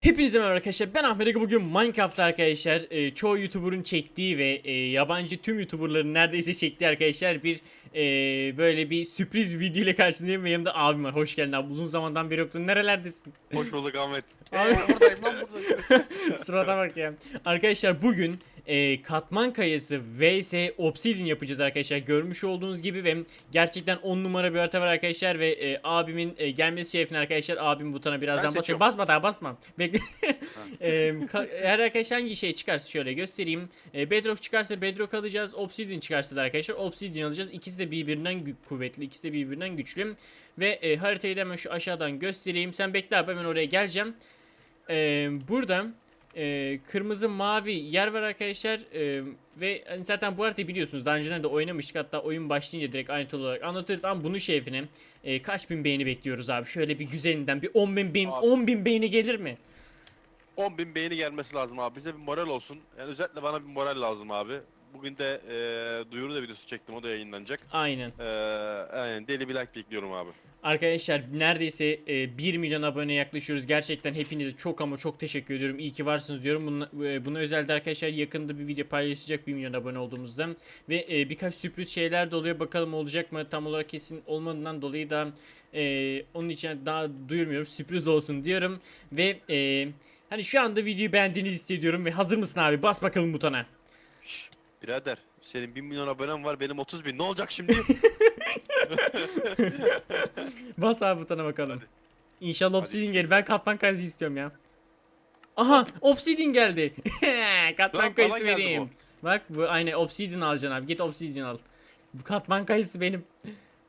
Hepinize merhaba arkadaşlar. Ben Ahmet Ege bugün Minecraft arkadaşlar e, çoğu YouTuber'ın çektiği ve e, yabancı tüm YouTuber'ların neredeyse çektiği arkadaşlar bir e, böyle bir sürpriz bir video ile karşınızdayım ve yanımda abim var. Hoş geldin abi. Uzun zamandan beri yoktun nerelerdesin? Hoş bulduk Ahmet. Abi- buradayım lan buradayım. surata bak ya. Arkadaşlar bugün e, katman kayası vs obsidian yapacağız arkadaşlar görmüş olduğunuz gibi ve gerçekten 10 numara bir harita var arkadaşlar ve e, abimin e, gelmesi şerefine arkadaşlar abim butona birazdan basıyor. basma daha basma. Bekle. E, eğer arkadaşlar hangi şey çıkarsa şöyle göstereyim. E, bedrock çıkarsa bedrock alacağız obsidian çıkarsa da arkadaşlar obsidian alacağız. İkisi de birbirinden kuvvetli ikisi de birbirinden güçlü. Ve e, haritayı da hemen şu aşağıdan göstereyim. Sen bekle abi hemen oraya geleceğim. E, burada e, kırmızı mavi yer var arkadaşlar e, ve hani zaten bu haritayı biliyorsunuz daha önceden de oynamıştık hatta oyun başlayınca direkt ayrıntılı olarak anlatırız ama bunun şerefine e, kaç bin beğeni bekliyoruz abi şöyle bir güzelinden bir 10 bin, beğeni, Abi. 10 bin beğeni gelir mi? 10 bin beğeni gelmesi lazım abi. Bize bir moral olsun. Yani özellikle bana bir moral lazım abi. Bugün de e, duyuru da videosu çektim. O da yayınlanacak. Aynen. E, aynen deli bir like bekliyorum abi. Arkadaşlar neredeyse e, 1 milyon abone yaklaşıyoruz. Gerçekten hepinize çok ama çok teşekkür ediyorum. İyi ki varsınız diyorum. Buna, e, buna özel de arkadaşlar yakında bir video paylaşacak 1 milyon abone olduğumuzda. Ve e, birkaç sürpriz şeyler de oluyor. Bakalım olacak mı? Tam olarak kesin olmadığından dolayı da e, onun için daha duyurmuyorum. Sürpriz olsun diyorum. Ve e, hani şu anda videoyu beğendiğinizi hissediyorum. Ve hazır mısın abi? Bas bakalım butona. Birader senin 1 milyon abonen var benim 30 bin. Ne olacak şimdi? Bas abi butona bakalım. Hadi. İnşallah Obsidian gelir. Ben katman kayısı istiyorum ya. Aha Obsidian geldi. katman kayısı vereyim. Bak bu aynı Obsidian alacaksın abi. Git Obsidian al. Bu katman kayısı benim.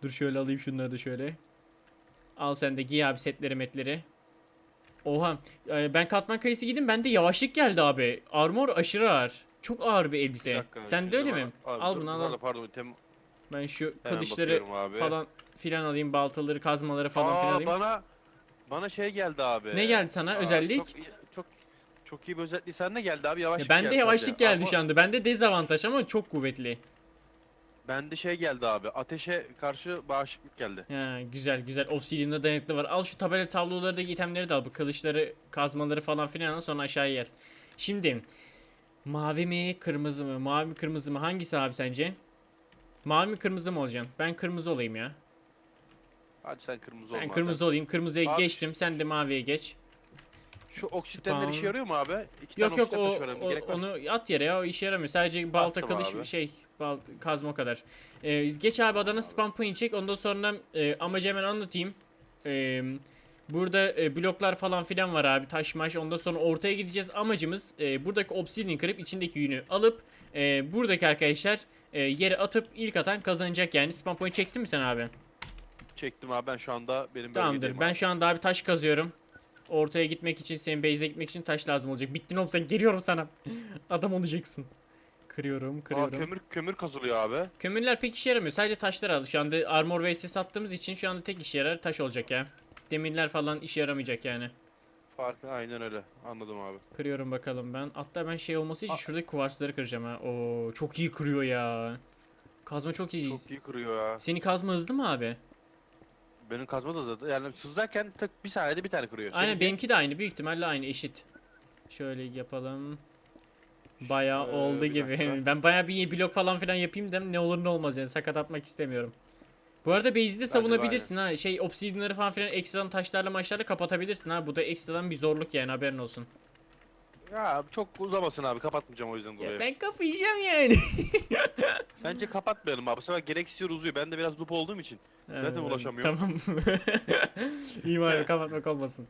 Dur şöyle alayım şunları da şöyle. Al sen de giy abi setleri metleri. Oha. e, Ben katman kayısı giydim. Bende yavaşlık geldi abi. Armor aşırı ağır. Çok ağır bir Bir elbise. dakika, Sen de şimdi öyle mi? Abi, al dur, bunu al. Pardon tem Ben şu hemen kılıçları bakıyorum abi. falan filan alayım. Baltaları, kazmaları falan filan alayım. bana bana şey geldi abi. Ne geldi sana? Özellik? Çok iyi, çok çok iyi bir özellik. Sen ne geldi abi? Yavaşlık Ya bende geldi yavaşlık sadece. geldi Ama şu anda. Bende dezavantaj ama çok kuvvetli. Bende şey geldi abi. Ateşe karşı bağışıklık geldi. Ha, güzel güzel. Obsidian'da dayanıklı var. Al şu tabela tablolardaki itemleri de al. Bu kılıçları, kazmaları falan filan al sonra aşağıya gel. Şimdi mavi mi, kırmızı mı? Mavi mi, kırmızı mı? Hangisi abi sence? Mavi mi, kırmızı mı olacaksın? Ben kırmızı olayım ya. Hadi sen kırmızı Ben olma. kırmızı olayım. Kırmızıya Abi geçtim. Sen de maviye geç. Şu oksitenler Spawn. işe yarıyor mu abi? İki Yok tane yok o, oksiten taşı var, o- gerek var. onu at yere ya o işe yaramıyor. Sadece balta Attım kılıç abi. şey bal, kazma o kadar. Ee, geç abi adana spam point çek ondan sonra e, amacı hemen anlatayım. Ee, burada e, bloklar falan filan var abi taş maş ondan sonra ortaya gideceğiz. Amacımız e, buradaki obsidian kırıp içindeki yünü alıp e, buradaki arkadaşlar e, yere atıp ilk atan kazanacak yani. Spam point çektin mi sen abi? Çektim abi ben şu anda benim Tamamdır. Ben abi. şu anda abi taş kazıyorum. Ortaya gitmek için, senin base'e gitmek için taş lazım olacak. Bittin oğlum sen geliyorum sana. Adam olacaksın. Kırıyorum, Aa, kırıyorum. kömür kömür kazılıyor abi. Kömürler pek işe yaramıyor. Sadece taşlar aldı. Şu anda armor vs sattığımız için şu anda tek işe yarar taş olacak ya. Demirler falan işe yaramayacak yani. Farkı aynen öyle. Anladım abi. Kırıyorum bakalım ben. Hatta ben şey olması için şuradaki kuvarsları kıracağım ha. Oo çok iyi kırıyor ya. Kazma çok iyi. Çok iyi kırıyor ya. Senin kazma hızlı mı abi? Benim kazma da zaten yani sızlarken tık bir saniyede bir tane kırıyor. Aynen Seninki- benimki de aynı. Büyük ihtimalle aynı eşit. Şöyle yapalım. Bayağı oldu bir gibi. dakika. Ben bayağı bir blok falan filan yapayım da ne olur ne olmaz yani sakat atmak istemiyorum. Bu arada base'i de savunabilirsin ha. Şey obsidianları falan filan ekstradan taşlarla maçlarla kapatabilirsin ha. Bu da ekstradan bir zorluk yani haberin olsun. Ya çok uzamasın abi kapatmayacağım o yüzden Ya burayı. ben kapayacağım yani. Bence kapatmayalım abi. Sefer gereksiz uzuyor. Ben de biraz loop olduğum için. Zaten Evet, ulaşamıyorum. Tamam. İyi var kapatmak olmasın.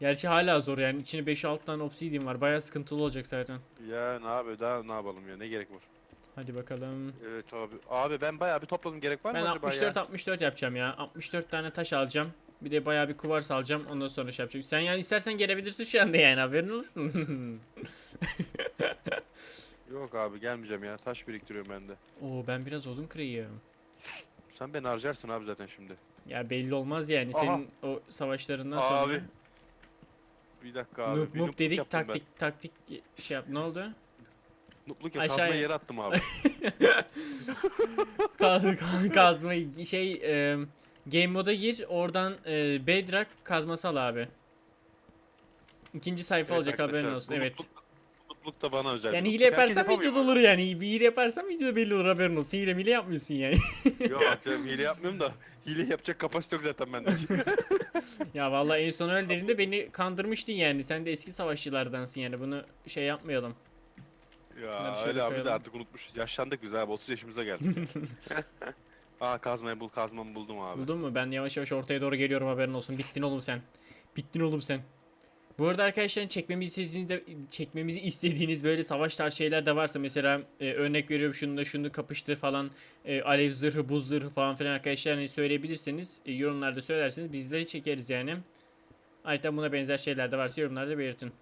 Gerçi hala zor yani. İçinde 5-6 tane obsidian var. Bayağı sıkıntılı olacak zaten. Ya ne abi daha ne yapalım ya ne gerek var? Hadi bakalım. Evet abi. Abi ben bayağı bir topladım gerek var Ben mı acaba 64 ya? 64 yapacağım ya. 64 tane taş alacağım. Bir de bayağı bir kuvars alacağım. Ondan sonra şey yapacağım. Sen yani istersen gelebilirsin şu anda yani haberin olsun. Yok abi gelmeyeceğim ya. Taş biriktiriyorum ben de. Oo ben biraz odun kırayım. Sen beni harcarsın abi zaten şimdi. Ya belli olmaz yani Aha. senin o savaşlarından sonra. Abi, Bir dakika abi. Noob noob dedik yaptım ben. taktik taktik şey yap. Ne oldu? Noobluk ya Aşağıya- kazmayı yere attım abi. Kaz, kaz- kazma şey e, game moda gir oradan e, bedrock kazması al abi. İkinci sayfa Evet olacak haberin arkadaşlar, olsun. bu Evet. Mutluluk da bana özel. Yani hile mutluluk. Herkes yaparsan yapamıyor videoda olur yani. Bir hile yaparsan videoda belli olur haberin olsun. Hile mile yapmıyorsun yani. Yok canım hile yapmıyorum da hile yapacak kapasite yok zaten bende. ya vallahi en son öyle dediğinde beni kandırmıştın yani. Sen de eski savaşçılardansın yani. Bunu şey yapmayalım. Ya Bunları şöyle öyle abi de koyalım. artık unutmuşuz. Yaşlandık biz abi 30 yaşımıza geldik. Aa kazmayı bul kazmamı buldum abi. Buldun mu? Ben yavaş yavaş ortaya doğru geliyorum haberin olsun. Bittin oğlum sen. Bittin oğlum sen. Bu arada arkadaşlar çekmemizi istediğiniz, de, çekmemizi istediğiniz böyle savaş tarzı şeyler de varsa mesela e, örnek veriyorum şunu da şunu kapıştır falan e, alev zırhı buz zırhı falan filan arkadaşlar hani söyleyebilirseniz e, yorumlarda söylerseniz biz de çekeriz yani. Ayrıca buna benzer şeyler de varsa yorumlarda belirtin.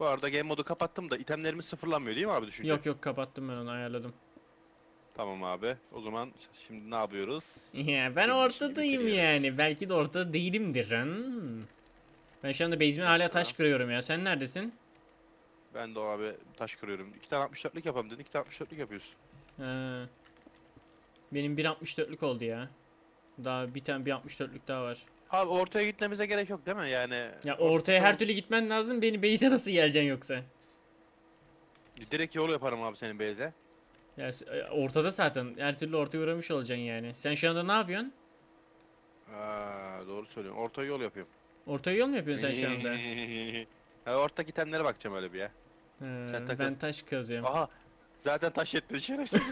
Bu arada game modu kapattım da itemlerimiz sıfırlanmıyor değil mi abi düşünce? Yok yok kapattım ben onu ayarladım. Tamam abi. O zaman şimdi ne yapıyoruz? Ya ben ortadayım yani. Belki de ortada değilimdir. Hmm. Ben şu anda base'ime hala taş kırıyorum ya. Sen neredesin? Ben de o abi taş kırıyorum. İki tane 64'lük yapalım dedin. iki tane 64'lük yapıyorsun. Ha. Benim 1.64'lük oldu ya. Daha bir tane 1.64'lük daha var. Abi ortaya gitmemize gerek yok değil mi? Yani Ya ortaya her türlü gitmen lazım. Beni base'e nasıl geleceksin yoksa? direkt yol yaparım abi senin beyze. Ya s- e, ortada zaten. Her türlü ortaya uğramış olacaksın yani. Sen şu anda ne yapıyorsun? Aa, doğru söylüyorsun. Orta yol yapıyorum. Ortaya yol mu yapıyorsun sen şu anda? ha, orta gidenlere bakacağım öyle bir ya. Ha, Sen takıl. ben taş kazıyorum. Aha. Zaten taş yetti şerefsiz.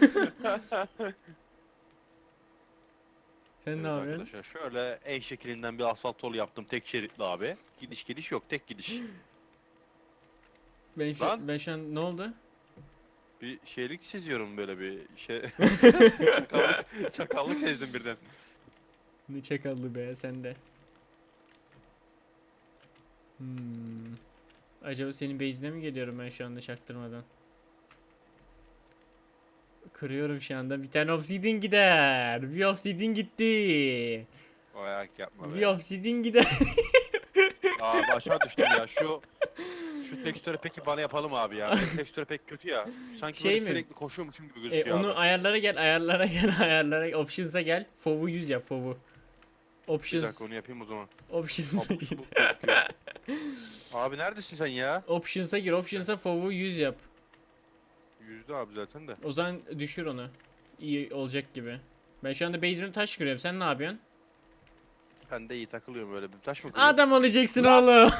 Sen ne yapıyorsun? arkadaşlar şöyle en şekilinden bir asfalt yolu yaptım tek şeritli abi. Gidiş gidiş yok tek gidiş. Ben şu, Lan. ben şu an ne oldu? Bir şeylik çiziyorum böyle bir şey. çakallık, çakallık sezdim birden. Ne çakallı be sen de. Hmm. Acaba senin base'ine mi geliyorum ben şu anda çaktırmadan? Kırıyorum şu anda. Bir tane obsidian gider. Bir obsidian gitti. O ayak yapma Bir be. gider. Abi aşağı düştüm ya şu şu tekstürü peki bana yapalım abi ya. Tekstürü pek kötü ya. Sanki Şey böyle mi? sürekli koşuyormuşum gibi e, gözüküyor onu abi. ayarlara gel, ayarlara gel, ayarlara. Options'a gel. Fov'u 100 yap, Fov'u. Bir Options, dakika onu yapayım o zaman. Options'a gir. abi neredesin sen ya? Options'a gir, Options'a Fov'u 100 yap. Yüzde abi zaten de. O zaman düşür onu. İyi olacak gibi. Ben şu anda base'ime taş kırıyorum. Sen ne yapıyorsun? Ben de iyi takılıyorum böyle bir taş mı kırıyorum? Adam olacaksın Lan! oğlum.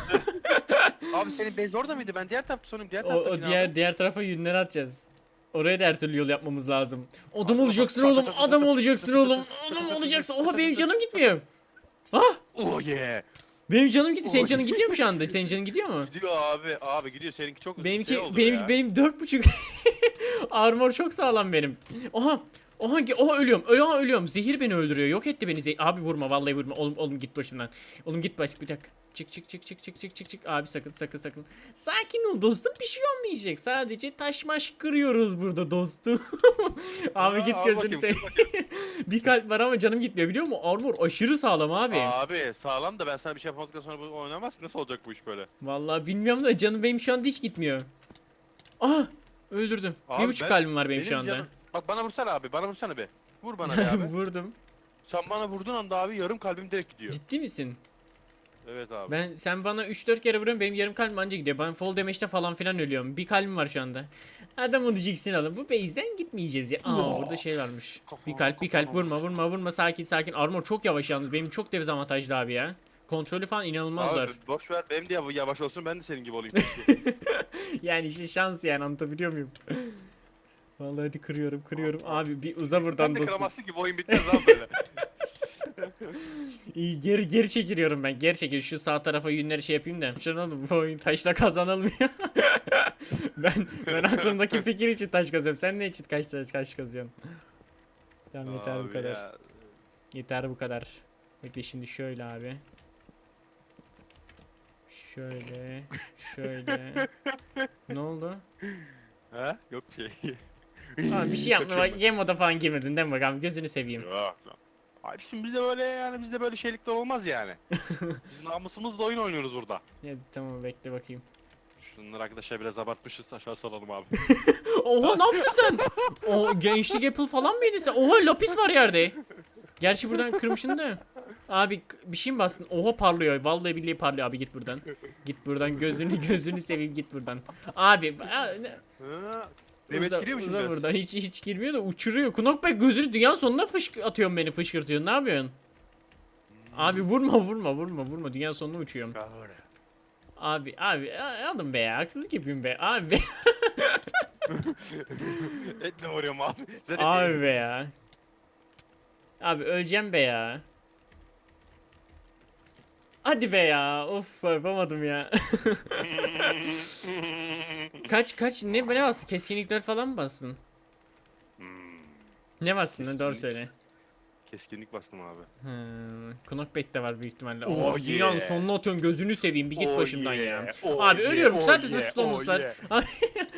Abi senin bez orada mıydı? Ben diğer tarafta sonum diğer o, tarafta. o diğer diğer tarafa yünleri atacağız. Oraya da her türlü yol yapmamız lazım. Adam olacaksın oğlum. Adam olacaksın oğlum. Adam olacaksın. Oha benim canım gitmiyor. Ah! Oh yeah. Benim canım gitti. Senin Oy. canın gidiyor mu şu anda? Senin canın gidiyor mu? Gidiyor abi. Abi gidiyor seninki çok şey Benimki oldu benim ya. benim dört buçuk armor çok sağlam benim. Oha Oha, oha ölüyorum. Öl- Oha ölüyorum. Zehir beni öldürüyor. Yok etti beni. Zehir. Abi vurma vallahi vurma. Oğlum oğlum git başımdan. Oğlum git baş. Bir dakika. Çık çık çık çık çık çık çık çık. Abi sakın sakın sakın. Sakin ol dostum. Bir şey olmayacak. Sadece taş maş kırıyoruz burada dostum. abi Aa, git al gözünü bakayım, seveyim. dur bakayım. bir kalp var ama canım gitmiyor biliyor musun? Armor aşırı sağlam abi. Abi sağlam da ben sana bir şey yapmadıktan sonra bu oynamaz. Nasıl olacak bu iş böyle? Vallahi bilmiyorum da canım benim şu anda hiç gitmiyor. Aha öldürdüm. Abi bir buçuk ben- kalbim var benim, şu anda. canım- Bak bana vursana abi. Bana vursana be. Vur bana be abi. Vurdum. Sen bana vurduğun anda abi yarım kalbim direkt gidiyor. Ciddi misin? Evet abi. Ben sen bana 3-4 kere vuruyorsun benim yarım kalbim anca gidiyor. Ben fall damage'de falan filan ölüyorum. Bir kalbim var şu anda. Adam olacaksın oğlum. Bu base'den gitmeyeceğiz ya. Aa No. burada şey varmış. Bir kalp bir kalp vurma vurma vurma sakin sakin. Armor çok yavaş yalnız. Benim çok dezavantajlı abi ya. Kontrolü falan inanılmazlar. Abi boş ver benim de yav- yavaş olsun ben de senin gibi olayım. yani işte şans yani anlatabiliyor muyum? Vallahi hadi kırıyorum kırıyorum. Abi bir uza buradan Sen de dostum. kıramazsın ki bu oyun bitmez abi böyle. İyi geri geri çekiliyorum ben. Geri çekil. Şu sağ tarafa yünleri şey yapayım da. Şunu oğlum bu oyun taşla kazanılmıyor. ben ben aklımdaki fikir için taş kazıyorum. Sen ne için kaç taş, taş kazıyorsun? Tamam yeter bu Abi kadar. ya. Yeter bu kadar. Bekle şimdi şöyle abi. Şöyle, şöyle. ne oldu? Ha? Yok bir şey. Aa, bir şey yapma bak game moda falan girmedin değil mi bakalım gözünü seveyim. Yok, yok. Abi şimdi bizde böyle yani bizde böyle şeylikler olmaz yani. Biz namusumuzla oyun oynuyoruz burada. Ya, tamam bekle bakayım. Şunları arkadaşlar biraz abartmışız aşağı salalım abi. Oha ne yaptın sen? O gençlik apple falan mıydı sen? Oha lapis var yerde. Gerçi buradan kırmışsın da. Abi bir şey mi bastın? Oha parlıyor. Vallahi billahi parlıyor abi git buradan. Git buradan gözünü gözünü seveyim git buradan. Abi Demet uza- giriyor mu şimdi? buradan hiç hiç girmiyor da uçuruyor. Kunok Bey gözünü dünyanın sonuna fışk atıyorsun beni fışkırtıyorsun. Ne yapıyorsun? Abi vurma vurma vurma vurma dünyanın sonuna uçuyorum. Abi abi alın be ya haksızlık yapıyorum be. Abi be. Etle vuruyorum abi. Zaten abi be ya. Abi öleceğim be ya. Hadi be ya. Of yapamadım ya. kaç kaç ne ne bastın? Keskinlikler falan mı bastın? Hmm, Ne bastın lan doğru Keskinlik. söyle. Keskinlik bastım abi. Hmm, Knockback de var büyük ihtimalle. Oh Oh, dünyanın yeah. sonuna atıyorsun gözünü seveyim bir git Oh başımdan yeah, ya. oh Abi yeah, ölüyorum oh sadece yeah, slowness oh yeah.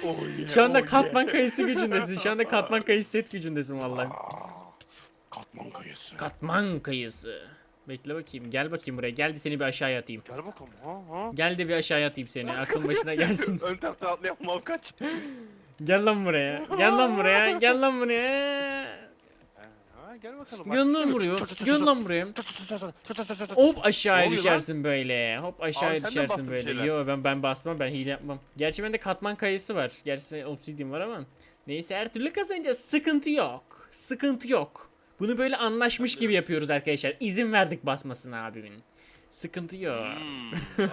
Oh yeah, Şu anda oh katman yeah. kayısı gücündesin. Şu anda katman kayısı set gücündesin vallahi. Katman kayısı. Katman kayısı. Bekle bakayım. Gel bakayım buraya. Gel de seni bir aşağıya atayım. Gel bakalım ha ha. Gel de bir aşağıya atayım seni. Aklın başına gelsin. Ön tarafta atlayalım al kaç. Gel lan buraya. Gel lan buraya. Gel lan buraya. Ha, gel bakalım. Gel lan buraya. Gel lan buraya. Hop aşağıya düşersin böyle. Hop aşağıya düşersin böyle. Yo ben ben basmam. Ben hile yapmam. Gerçi bende katman kayısı var. Gerçi obsidian var ama. Neyse her türlü kazanacağız. Sıkıntı yok. Sıkıntı yok. Bunu böyle anlaşmış gibi yapıyoruz arkadaşlar. İzin verdik basmasına abimin. Sıkıntı yok. Hmm.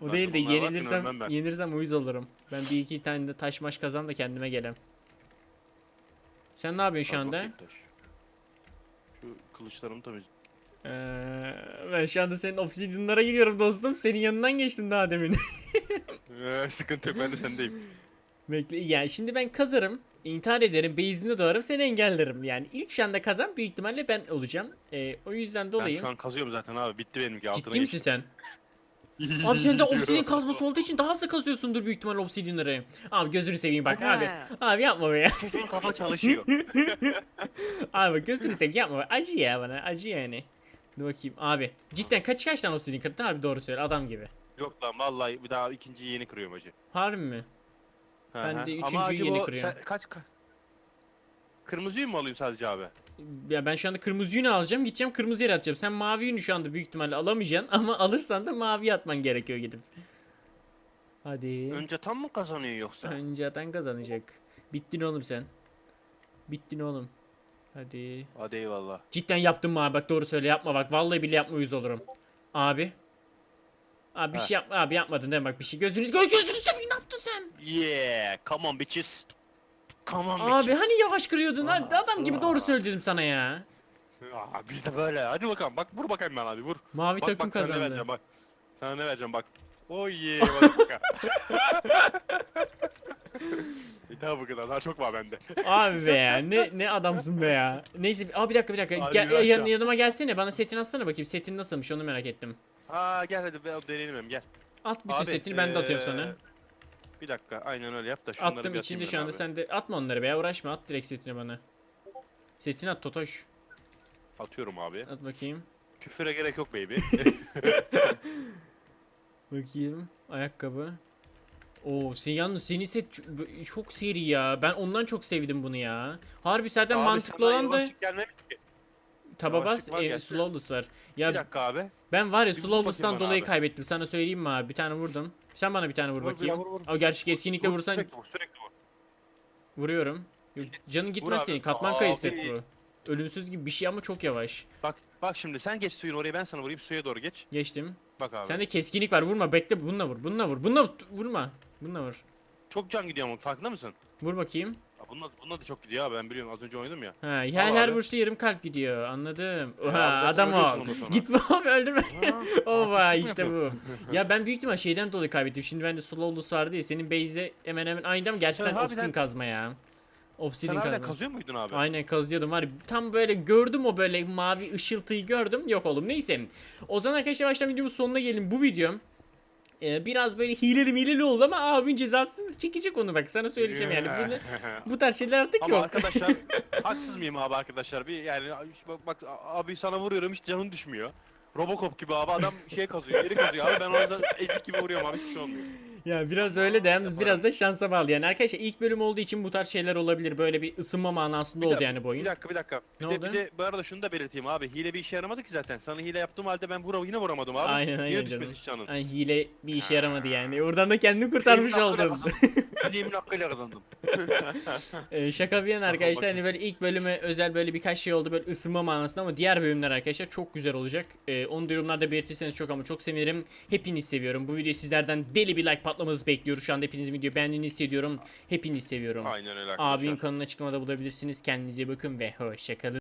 O değil de yenilirsem yenilirsem uyuz olurum. Ben bir iki tane de taş maş kazan da kendime gelem. Sen ne yapıyorsun şu anda? Şu kılıçlarımı temiz. Ee, ben şu anda senin obsidianlara gidiyorum dostum. Senin yanından geçtim daha demin. Ee, sıkıntı yok ben de sendeyim. Bekle yani şimdi ben kazarım. İntihar ederim, base'ini doğarım, seni engellerim. Yani ilk şu anda kazan büyük ihtimalle ben olacağım. Ee, o yüzden Ben dolayı. şu an kazıyorum zaten abi bitti benimki altına Ciddi misin sen? Abi sen de obsidian kazması olduğu için daha hızlı kazıyorsundur büyük ihtimalle obsidianları. Abi gözünü seveyim bak abi. Abi yapma be ya. Çocuğun kafa çalışıyor. Abi bak gözünü seveyim yapma be. Acı ya bana acı yani. Dur bakayım abi. Cidden kaç kaç tane obsidian kırdın harbi doğru söyle adam gibi. yok lan vallahi bir daha ikinciyi yeni kırıyorum acı. Harbi mi? Ben de üçüncüyü yeni kırıyorum. kaç ka- Kırmızıyı mı alayım sadece abi? Ya ben şu anda kırmızı yünü alacağım gideceğim kırmızı yere atacağım. Sen mavi yünü şu anda büyük ihtimalle alamayacaksın ama alırsan da mavi atman gerekiyor gidip. Hadi. Önce tam mı kazanıyor yoksa? Önce atan kazanacak. Bittin oğlum sen. Bittin oğlum. Hadi. Hadi eyvallah. Cidden yaptın mı abi bak doğru söyle yapma bak vallahi bile yapma yüz olurum. Abi. Abi bir Ha. şey yapma abi yapmadın değil mi bak bir şey gözünüz göz gözünü seveyim ne yaptın sen? Yeah, come on bitches. Come on Abi bitches. hani yavaş kırıyordun hadi Aa, adam gibi doğru söyledim sana ya. Aa, biz de böyle. Hadi bakalım. Bak vur bakayım ben abi vur. Mavi bak takım bak sana ne kazandı. vereceğim bak. Sana ne vereceğim bak. Oh yeah. Bak bak. Daha bu kadar. Daha çok var bende. Abi be ya ne ne adamsın be ya. Neyse abi bir dakika bir dakika. Hadi Gel, yürü aşağı. yan- yanıma gelsene bana setini atsana bakayım. Setin nasılmış onu merak ettim. Aa gel hadi ben deneyelim hem gel. At Abi, setini ben de atıyorum sana. Bir dakika aynen öyle yap da şunları Attım bir içinde şu anda abi. sen de atma onları be uğraşma at direkt setini bana. Setini at Totoş. Atıyorum abi. At bakayım. Küfüre gerek yok baby. Bakayım. Ayakkabı. Oo sen yalnız senin set çok seri ya. Ben ondan çok sevdim bunu ya. Harbi zaten Abi mantıklı olan da gelmemiş ki. Taba bas yavaşlık var e, gerçi. slowless var. Bir Ya dakika abi. ben var ya Bir slowless'tan dolayı abi. kaybettim. Sana söyleyeyim mi abi? Bir tane vurdum. Sen bana bir tane vur Vur, bakayım. vur, vur. O gerçi kesinlikle Vur, vursan Sürekli vur sürekli vur. vuruyorum. Canın gitmez senin. Katman kayısı bu. Ölümsüz gibi bir şey ama çok yavaş. Bak bak şimdi sen geç suyun oraya ben sana vurayım suya doğru geç. Geçtim. Bak abi. Sende keskinlik var. Vurma. Bekle. Bununla vur. Bununla vur. Bununla vur. Vurma. Bununla vur. Çok can gidiyor ama farkında mısın? Vur bakayım. Bununla, bununla da çok gidiyor abi ben biliyorum az önce oynadım ya. Ha, her Al her abi. vuruşta yarım kalp gidiyor. Anladım. Oha, abi, adam ölüyorsun ol. ondan sonra. Git bu abi öldürme. Ova mi işte bu. ya ben büyük ihtimal şeyden dolayı kaybettim. Şimdi bende slowless vardı ya. Senin base'e hemen hemen aynı ama gerçi Sen sen harbiden- obsidian kazma ya. Sen Obsidian hala kazma. kazıyor muydun abi? Aynen kazıyordum var. ya, Tam böyle gördüm o böyle mavi ışıltıyı gördüm. Yok oğlum neyse. O zaman arkadaşlar baştan videomuz sonuna gelin. Bu videom e, biraz böyle hileli mileli oldu ama abin cezası çekecek onu bak sana söyleyeceğim yani. Bunu, bu tarz şeyler artık Ama yok. arkadaşlar haksız mıyım abi arkadaşlar? Bir yani bak, bak abi sana vuruyorum hiç canın düşmüyor. Robocop gibi abi adam şey kazıyor, yeri kazıyor abi ben orada ezik gibi vuruyorum abi hiçbir şey olmuyor. Ya biraz öyle de yalnız biraz da şansa bağlı yani arkadaşlar ilk bölüm olduğu için bu tarz şeyler olabilir böyle bir ısınma manasında Bir oldu dakika, yani bu oyun. Bir dakika bir dakika. Bir Ne de, oldu? bir de bu arada şunu da belirteyim abi. Hile bir işe yaramadı ki zaten. Sana hile yaptığım halde ben vura, yine vuramadım abi. Aynen, aynen Yine canım. hiç canın. Ay, hile bir işe yaramadı yani oradan da kendini kurtarmış hakkıyla oldun. kazandım. Hakkıyla kazandım. Ee, şaka bir yana arkadaşlar hani böyle ilk bölüme özel böyle birkaç şey oldu böyle ısınma manasında ama diğer bölümler arkadaşlar çok güzel olacak. Ee, onu da yorumlarda belirtirseniz çok ama çok sevinirim. Hepiniz seviyorum. Bu videoyu sizlerden deli bir like patlamanızı bekliyoruz. Şu anda hepinizin video beğendiğini hissediyorum. Hepinizi seviyorum. Aynen öyle. Abinin kanalını açıklamada bulabilirsiniz. Kendinize iyi bakın ve hoşçakalın.